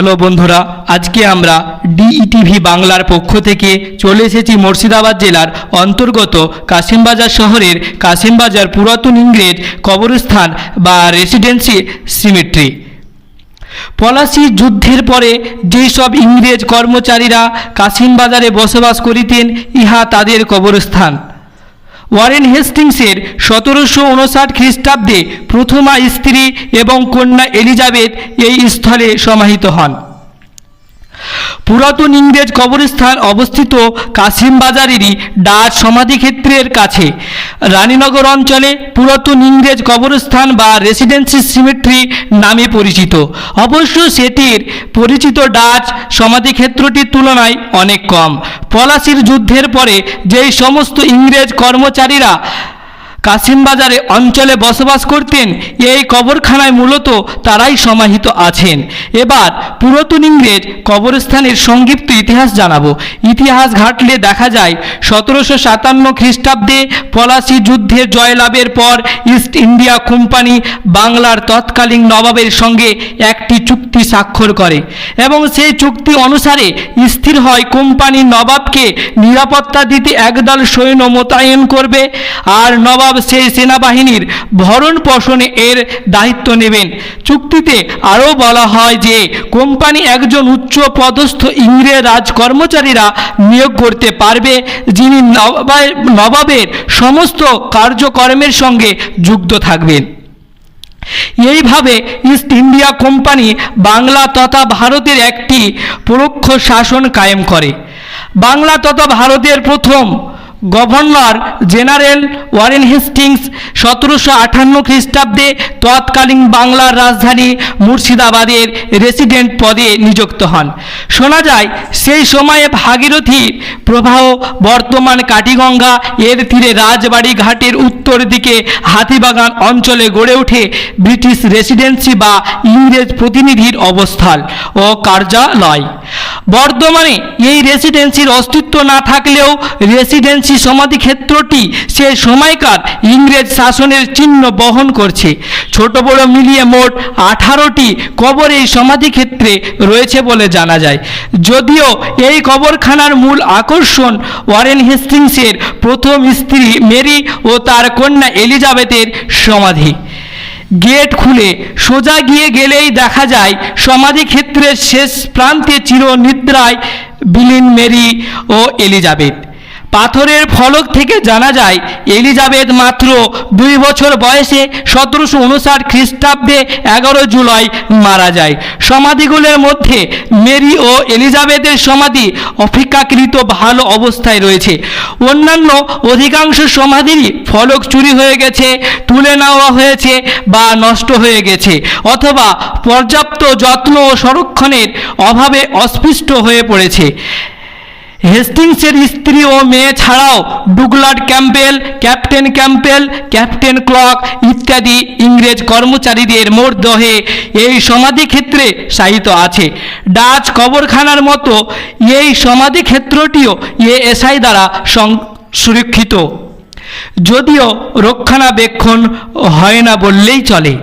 Hello বন্ধুরা, আজকে আমরা ডিইটিভি বাংলার পক্ষ থেকে চলে এসেছি মুর্শিদাবাদ জেলার অন্তর্গত কাশিমবাজার শহরের কাশিমবাজার পুরাতন ইংরেজ কবরস্থান বা রেসিডেন্সি সিমেট্রি। পলাশি যুদ্ধের পরে যেসব ইংরেজ কর্মচারীরা কাশিমবাজারে বসবাস করিতেন, ইহা তাদের কবরস্থান। ওয়ারেন হেস্টিংসের সতেরোশো উনষাট খ্রিস্টাব্দে প্রথমা স্ত্রী এবং কন্যা এলিজাবেথ এই স্থলে সমাহিত হন। পুরাতন ইংরেজ কবরস্থান অবস্থিত কাশিম বাজারেরই ডাচ সমাধিক্ষেত্রের কাছে। রানীনগর অঞ্চলে পুরাতন ইংরেজ কবরস্থান বা রেসিডেন্সি সিমেট্রি নামে পরিচিত। অবশ্য সেটির পরিচিত ডাচ সমাধিক্ষেত্রটির তুলনায় অনেক কম। পলাশির যুদ্ধের পরে যেই সমস্ত ইংরেজ কর্মচারীরা কাশিমবাজারে অঞ্চলে বসবাস করতেন, এই কবরখানায় মূলত তারাই সমাহিত আছেন। এবার পুরাতন ইংরেজ কবরস্থানের সংক্ষিপ্ত ইতিহাস জানাব। ইতিহাস ঘাটলে দেখা যায়, সতেরোশো সাতান্ন খ্রিস্টাব্দে পলাশি যুদ্ধের জয়লাভের পর ইস্ট ইন্ডিয়া কোম্পানি বাংলার তৎকালীন নবাবের সঙ্গে একটি চুক্তি স্বাক্ষর করে এবং সেই চুক্তি অনুসারে স্থির হয় কোম্পানি নবাবকে নিরাপত্তা দিতে একদল সৈন্য মোতায়েন করবে, আর নবাব সেই সেনাবাহিনীর ভরণ পোষণে এর দায়িত্ব নেবেন। চুক্তিতে আরও বলা হয় যে, কোম্পানি একজন উচ্চ পদস্থ ইংরেজ রাজ কর্মচারীরা নিয়োগ করতে পারবে, যিনি নবাবের সমস্ত কার্যকর্মের সঙ্গে যুক্ত থাকবেন। এইভাবে ইস্ট ইন্ডিয়া কোম্পানি বাংলা তথা ভারতের একটি পরোক্ষ শাসন কায়েম করে। বাংলা তথা ভারতের প্রথম গভর্নর জেনারেল ওয়ারেন হেস্টিংস সতেরোশো আটান্ন খ্রিস্টাব্দে তৎকালীন বাংলার রাজধানী মুর্শিদাবাদের রেসিডেন্ট পদে নিযুক্ত হন। শোনা যায়, সেই সময়ে ভাগীরথীর প্রবাহ বর্তমান কাটিগঙ্গা এর তীরে রাজবাড়ি ঘাটের উত্তর দিকে হাতিবাগান অঞ্চলে গড়ে ওঠে ব্রিটিশ রেসিডেন্সি বা ইংরেজ প্রতিনিধির অবস্থান ও কার্যালয়। বর্তমানে এই রেসিডেন্সির অস্তিত্ব না থাকলেও রেসিডেন্সি সমাধিক্ষেত্রটি সে সময়কার ইংরেজ শাসনের চিহ্ন বহন করছে। ছোট বড় মিলিয়ে মোট আঠারোটি কবর এই সমাধিক্ষেত্রে রয়েছে বলে জানা যায়। যদিও এই কবরখানার মূল আকর্ষণ ওয়ারেন হেস্টিংসের প্রথম স্ত্রী মেরি ও তার কন্যা এলিজাবেথের সমাধি। গেট খুলে, সোজা গিয়ে গেলেই দেখা যায় সমাধিক্ষেত্রের শেষ প্রান্তে চির নিদ্রায় বিলিন মেরি ও এলিজাবেথ। পাথরের ফলক থেকে জানা যায়, এলিজাবেথ মাত্র দুই বছর বয়সে সতেরোশো উনষাট খ্রিস্টাব্দে এগারো জুলাই মারা যায়। সমাধিগুলোর মধ্যে মেরি ও এলিজাবেথের সমাধি অপেক্ষাকৃত ভালো অবস্থায় রয়েছে। অন্যান্য অধিকাংশ সমাধিরই ফলক চুরি হয়ে গেছে, তুলে নেওয়া হয়েছে বা নষ্ট হয়ে গেছে অথবা পর্যাপ্ত যত্ন ও সংরক্ষণের অভাবে অস্পৃষ্ট হয়ে পড়েছে। হেস্টিংসের স্ত্রী ও মেয়ে ছাড়াও Dugald Campbell captain Campbell captain clock ইত্যাদি ইংরেজ কর্মচারীদের মূর্ধহে এই সমাধিক্ষেত্রে শায়িত আছে। ডাচ কবরখানার মতো এই সমাধিক্ষেত্রটিও এএসআই দ্বারা সুরক্ষিত। যদিও রক্ষণাবেক্ষণ হয় না বললেই চলে।